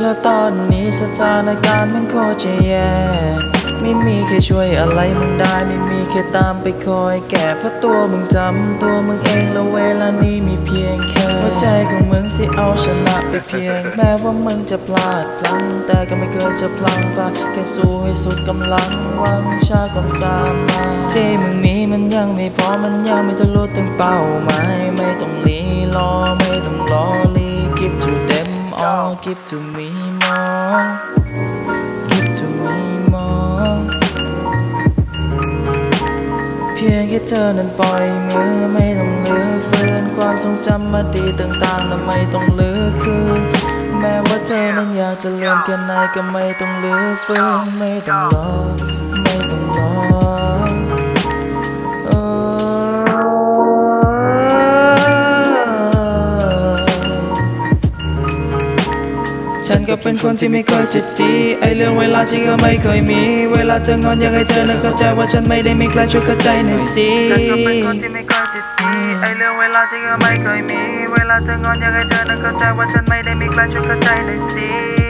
แล้วตอนนี้สถานการณ์มันโคตรจะแย่ไม่มีใครช่วยอะไรมึงได้ ไม่มีแค่ตามไปคอย แก่เพราะตัวมึงจำตัวมึงเองแล้วเวลานี้มีเพียงแค่หัวใจของมึงที่เอาชนะไปเพียง แม้ว่ามึงจะพลาดพลั้งแต่ก็ไม่เคยจะพลังพลาดแค่สู้ให้สุดกำลังวังชาความสามารถที่มึงมีมันยังไม่พอมันยังไม่ทะลุถึงเป้าหมายไม่ต้องรี all give to me more give to me more เพียงแค่เธอนั้นปล่อยมือไม่ต้องเลือเฟืนความทรงจำมาดีต่างๆและไม่ต้องเลือคืนแม้ว่าเธอนั้นอยากจะเลื่อนแค่ไหนก็ไม่ต้องเลือเฟืนไม่ต้องรอไม่ต้อง ฉันก็เป็นคนที่ไม่เคยจะดีไอเรื่องเวลาฉันก็ไม่เคยมี เวลาเธองอนอยากให้เธอนั้นเข้าใจว่าฉันไม่ได้มีใครช่วยเข้าใจหน่อยสิฉันก็เป็นคนที่ไม่เคยจิตดีไอเรื่องเวลาฉันก็ไม่เคยมี เวลาเธองอนอยากให้เธอนั้นเข้าใจว่าฉันไม่ได้มีใครช่วยเข้าใจหน่อยสิ